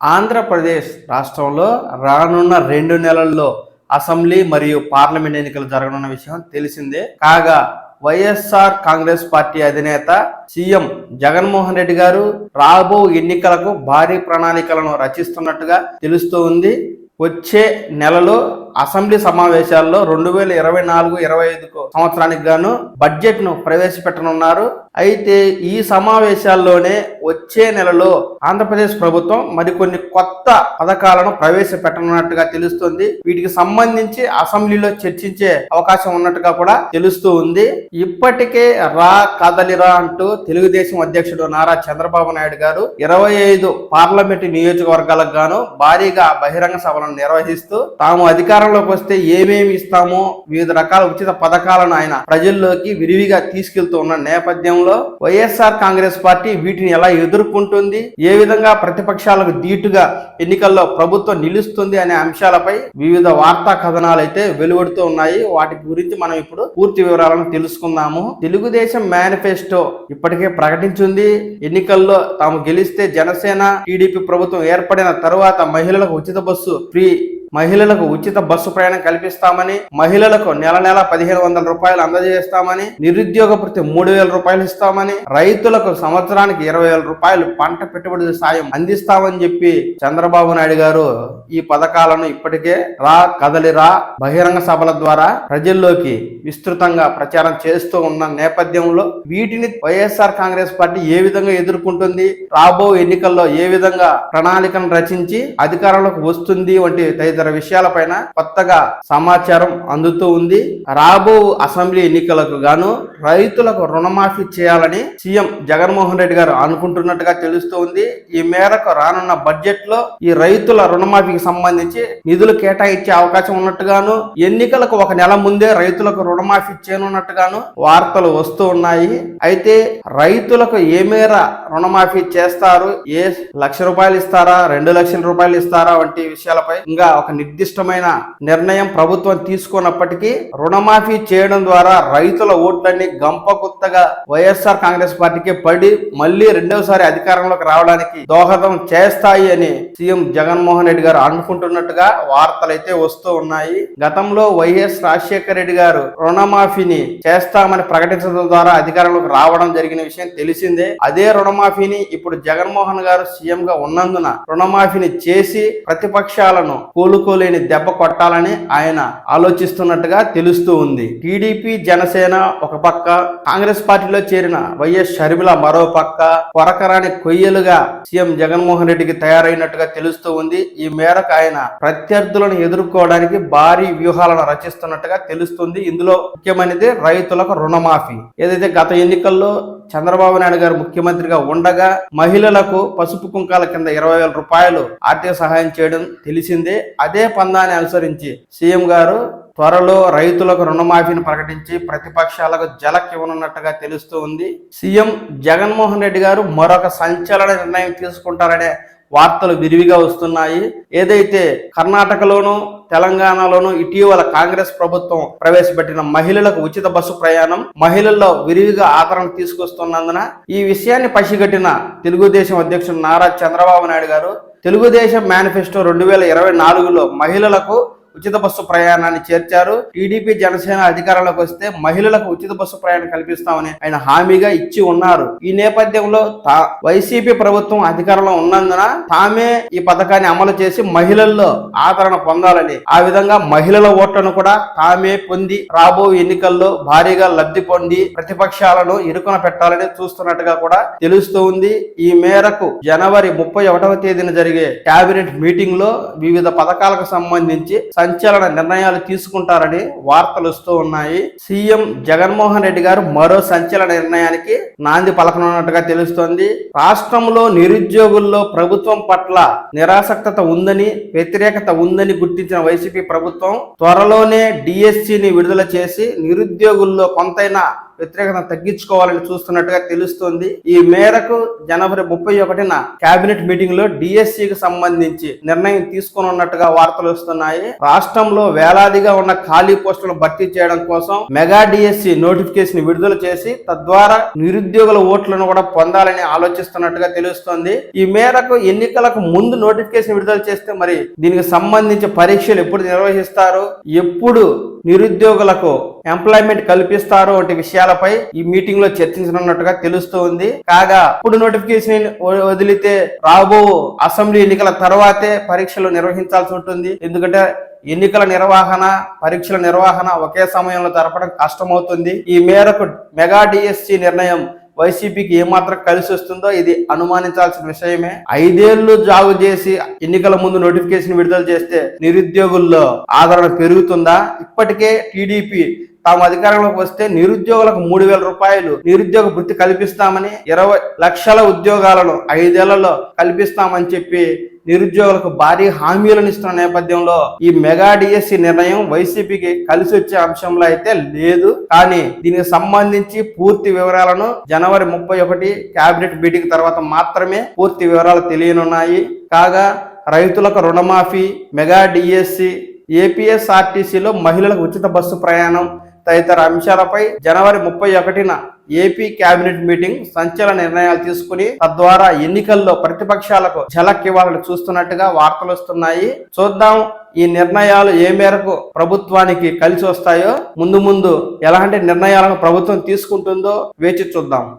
ఆంధ్రప్రదేశ్ రాష్ట్రంలో రానున్న రెండు నెలల్లో అసెంబ్లీ మరియు పార్లమెంట్ ఎన్నికలు జరగనున్న విషయం తెలిసిందే. కాగా వైఎస్ఆర్ కాంగ్రెస్ పార్టీ అధినేత సీఎం జగన్మోహన్ రెడ్డి గారు రాబో ఎన్నికలకు భారీ ప్రణాళికలను రచిస్తున్నట్టుగా తెలుస్తూ ఉంది. వచ్చే నెలలో అసెంబ్లీ సమావేశాల్లో రెండు వేల ఇరవై నాలుగు ఇరవై ఐదుకు సంవత్సరానికి గాను బడ్జెట్ను ప్రవేశపెట్టనున్నారు. అయితే ఈ సమావేశాల్లోనే వచ్చే నెలలో ఆంధ్రప్రదేశ్ ప్రభుత్వం మరికొన్ని కొత్త పథకాలను ప్రవేశపెట్టనున్నట్టుగా తెలుస్తుంది. వీటికి సంబంధించి అసెంబ్లీలో చర్చించే అవకాశం ఉన్నట్టుగా కూడా తెలుస్తూ ఉంది. ఇప్పటికే రా కదలిరా అంటూ తెలుగుదేశం అధ్యక్షుడు నారా చంద్రబాబు నాయుడు గారు ఇరవై ఐదు పార్లమెంటు నియోజకవర్గాలకు గాను భారీగా బహిరంగ సభలను నిర్వహిస్తూ తాము అధికారం అధికారంలోకి వస్తే ఏమేమి ఇస్తామో వివిధ రకాల ఉచిత పథకాలను ఆయన ప్రజల్లోకి విరివిగా తీసుకెళ్తూ ఉన్న నేపథ్యంలో వైఎస్ఆర్ కాంగ్రెస్ పార్టీ వీటిని ఎలా ఎదుర్కొంటుంది ఏ విధంగా ప్రతిపక్షాలకు ధీటుగా ఎన్నికల్లో ప్రభుత్వం నిలుస్తుంది అనే అంశాలపై వివిధ వార్తా కథనాలు అయితే వెలువడుతూ ఉన్నాయి. వాటి గురించి మనం ఇప్పుడు పూర్తి వివరాలను తెలుసుకుందాము. తెలుగుదేశం మేనిఫెస్టో ఇప్పటికే ప్రకటించింది. ఎన్నికల్లో తాము గెలిస్తే జనసేన టీడీపీ ప్రభుత్వం ఏర్పడిన తరువాత మహిళలకు ఉచిత బస్సు ఫ్రీ మహిళలకు ఉచిత బస్సు ప్రయాణం కల్పిస్తామని మహిళలకు నెల నెల పదిహేను వందల రూపాయలు అందజేస్తామని నిరుద్యోగ ప్రతి మూడు వేల రూపాయలు ఇస్తామని రైతులకు సంవత్సరానికి ఇరవై వేల రూపాయలు పంట పెట్టుబడి సాయం అందిస్తామని చెప్పి చంద్రబాబు నాయుడు గారు ఈ పథకాలను ఇప్పటికే రా కదలి రా బహిరంగ సభల ద్వారా ప్రజల్లోకి విస్తృతంగా ప్రచారం చేస్తూ ఉన్న నేపథ్యంలో వీటిని వైఎస్ఆర్ కాంగ్రెస్ పార్టీ ఏ విధంగా ఎదుర్కొంటుంది రాబో ఎన్నికల్లో ఏ విధంగా ప్రణాళికను రచించి అధికారంలోకి వస్తుంది వంటి ఇతర విషయాలపైన కొత్తగా సమాచారం అందుతూ ఉంది. రాబో అసెంబ్లీ ఎన్నికలకు గాను రైతులకు రుణమాఫీ చేయాలని సీఎం జగన్మోహన్ రెడ్డి గారు అనుకుంటున్నట్టుగా తెలుస్తూ ఉంది. ఈ మేరకు రానున్న బడ్జెట్లో ఈ రైతుల రుణమాఫీకి సంబంధించి నిధులు కేటాయించే అవకాశం ఉన్నట్టుగాను ఎన్నికలకు ఒక నెల ముందే రైతులకు రుణమాఫీ చేయనున్నట్టుగాను వార్తలు వస్తూ ఉన్నాయి. అయితే రైతులకు ఏ మేర రుణమాఫీ చేస్తారు? ఏ లక్ష రూపాయలు ఇస్తారా? రెండు లక్షల రూపాయలు ఇస్తారా? వంటి విషయాలపై ఇంకా ఒక నిర్దిష్టమైన నిర్ణయం ప్రభుత్వం తీసుకున్నప్పటికీ రుణమాఫీ చేయడం ద్వారా రైతుల ఓట్లన్నీ గంపగుత్తగా వైఎస్ఆర్ కాంగ్రెస్ పార్టీకి పడి మళ్ళీ రెండవసారి అధికారంలోకి రావడానికి దోహదం చేస్తాయి అని సీఎం జగన్మోహన్ రెడ్డి గారు అనుకుంటున్నట్టుగా వార్తలు అయితే వస్తూ ఉన్నాయి. గతంలో వైఎస్ రాజశేఖర రెడ్డి గారు రుణమాఫీని చేస్తామని ప్రకటించడం ద్వారా అధికారంలోకి రావడం జరిగిన విషయం తెలిసిందే. అదే రుణమాఫీని ఇప్పుడు జగన్మోహన్ గారు సీఎం గా ఉన్నందున రుణమాఫీని చేసి ప్రతిపక్షాలను కోలుకోలేని దెబ్బ కొట్టాలని ఆయన ఆలోచిస్తున్నట్టుగా తెలుస్తూ ఉంది. టీడీపీ జనసేన ఒక పక్క కాంగ్రెస్ పార్టీలో చేరిన వైఎస్ షర్మిల మరో పక్క కొరకరాని కొయ్యలుగా సీఎం జగన్మోహన్ రెడ్డికి తయారైనట్టుగా తెలుస్తూ ఉంది. ఈ మేరకు ఆయన ప్రత్యర్థులను ఎదుర్కోవడానికి భారీ వ్యూహాలను రచిస్తున్నట్టుగా తెలుస్తుంది. ఇందులో ముఖ్యమైనది రైతులకు రుణమాఫీ. ఏదైతే గత ఎన్నికల్లో చంద్రబాబు నాయుడు గారు ముఖ్యమంత్రిగా ఉండగా మహిళలకు పసుపు కుంకాల కింద ఇరవై వేల రూపాయలు ఆర్థిక సహాయం చేయడం తెలిసిందే. అదే పందాన్ని అనుసరించి సీఎం గారు త్వరలో రైతులకు రుణమాఫీని ప్రకటించి ప్రతిపక్షాలకు జలక్ ఇవ్వనున్నట్టుగా తెలుస్తూ ఉంది. సీఎం జగన్మోహన్ రెడ్డి గారు మరొక సంచలన నిర్ణయం తీసుకుంటారనే వార్తలు విరివిగా వస్తున్నాయి. ఏదైతే కర్ణాటకలోను తెలంగాణలోను ఇటీవల కాంగ్రెస్ ప్రభుత్వం ప్రవేశపెట్టిన మహిళలకు ఉచిత బస్సు ప్రయాణం మహిళల్లో విరివిగా ఆదరణ తీసుకొస్తున్నందున ఈ విషయాన్ని పసిగట్టిన తెలుగుదేశం అధ్యక్షుడు నారా చంద్రబాబు నాయుడు గారు తెలుగుదేశం మేనిఫెస్టో రెండు వేల ఇరవై నాలుగులో మహిళలకు ఉచిత బస్సు ప్రయాణాన్ని చేర్చారు. టీడీపీ జనసేన అధికారంలోకి వస్తే మహిళలకు ఉచిత బస్సు ప్రయాణం కల్పిస్తామని ఆయన హామీగా ఇచ్చి ఉన్నారు. ఈ నేపథ్యంలో తా- వైసీపీ ప్రభుత్వం అధికారంలో ఉన్నందున తామే ఈ పథకాన్ని అమలు చేసి మహిళల్లో ఆదరణ పొందాలని ఆ విధంగా మహిళల ఓట్లను కూడా తామే పొంది రాబో ఎన్నికల్లో భారీగా లబ్ధి పొంది ప్రతిపక్షాలను ఇరుకున పెట్టాలని చూస్తున్నట్టుగా కూడా తెలుస్తూ ఉంది. ఈ మేరకు జనవరి ముప్పై ఒకటవ తేదీన జరిగే కేబినెట్ మీటింగ్లో వివిధ పథకాలకు సంబంధించి సంచలన నిర్ణయాలు తీసుకుంటారని వార్తలు వస్తూ ఉన్నాయి. సీఎం జగన్మోహన్ రెడ్డి గారు మరో సంచలన నిర్ణయానికి నాంది పలకనున్నట్టుగా తెలుస్తోంది. రాష్ట్రంలో నిరుద్యోగుల్లో ప్రభుత్వం పట్ల నిరాసక్తత ఉందని వ్యతిరేకత ఉందని గుర్తించిన వైసీపీ ప్రభుత్వం త్వరలోనే డిఎస్సిని విడుదల చేసి నిరుద్యోగుల్లో కొంతైనా వ్యతిరేకతను తగ్గించుకోవాలని చూస్తున్నట్టుగా తెలుస్తోంది. ఈ మేరకు జనవరి ముప్పై ఒకటిన కేబినెట్ మీటింగ్లో డిఎస్సికి సంబంధించి నిర్ణయం తీసుకున్నట్టుగా వార్తలు వస్తున్నాయి. రాష్ట్రంలో వేలాదిగా ఉన్న ఖాళీ పోస్టులను భర్తీ చేయడం కోసం మెగా డిఎస్సి నోటిఫికేషన్ విడుదల చేసి తద్వారా నిరుద్యోగుల ఓట్లను కూడా పొందాలని ఆలోచిస్తున్నట్టుగా తెలుస్తోంది. ఈ మేరకు ఎన్నికలకు ముందు నోటిఫికేషన్ విడుదల చేస్తే మరి దీనికి సంబంధించి పరీక్షలు ఎప్పుడు నిర్వహిస్తారు? ఎప్పుడు నిరుద్యోగులకు ఎంప్లాయ్మెంట్ కల్పిస్తారు వంటి విషయాలపై ఈ మీటింగ్లో చర్చించనున్నట్టుగా తెలుస్తుంది కాగా ఇప్పుడు నోటిఫికేషన్ వదిలితే రాబో అసెంబ్లీ ఎన్నికల తర్వాతే పరీక్షలు నిర్వహించాల్సి ఉంటుంది. ఎందుకంటే ఎన్నికల నిర్వహణ పరీక్షల నిర్వహణ ఒకే సమయంలో జరపడం కష్టమవుతుంది. ఈ మేరకు మెగా డిఎస్సి నిర్ణయం వైసీపీకి ఏమాత్రం కలిసి వస్తుందో ఇది అనుమానించాల్సిన విషయమే. ఐదేళ్ళు జాగు చేసి ఎన్నికల ముందు నోటిఫికేషన్ విడుదల చేస్తే నిరుద్యోగుల్లో ఆదరణ పెరుగుతుందా? ఇప్పటికే టీడీపీ తాము అధికారంలోకి వస్తే నిరుద్యోగులకు మూడు వేల రూపాయలు నిరుద్యోగ వృత్తి కల్పిస్తామని ఇరవై లక్షల ఉద్యోగాలను ఐదేళ్ళలో కల్పిస్తామని చెప్పి నిరుద్యోగులకు భారీ హామీలను ఇస్తున్న నేపథ్యంలో ఈ మెగా డిఎస్సి నిర్ణయం వైసీపీకి కలిసి వచ్చే అంశంలో అయితే లేదు. కానీ దీనికి సంబంధించి పూర్తి వివరాలను జనవరి ముప్పై ఒకటి కేబినెట్ మీటింగ్ తర్వాత మాత్రమే పూర్తి వివరాలు తెలియనున్నాయి. కాగా రైతులకు రుణమాఫీ మెగా డిఎస్సి ఏపీఎస్ఆర్టీసీలో మహిళలకు ఉచిత బస్సు ప్రయాణం తదితర అంశాలపై జనవరి ముప్పై ఒకటిన ఏపీ కేబినెట్ మీటింగ్ సంచలన నిర్ణయాలు తీసుకుని తద్వారా ఎన్నికల్లో ప్రతిపక్షాలకు ఝలక్ ఇవ్వాలని చూస్తున్నట్టుగా వార్తలు వస్తున్నాయి. చూద్దాం ఈ నిర్ణయాలు ఏ మేరకు ప్రభుత్వానికి కలిసి వస్తాయో. ముందు ముందు ఎలాంటి నిర్ణయాలను ప్రభుత్వం తీసుకుంటుందో వేచి చూద్దాం.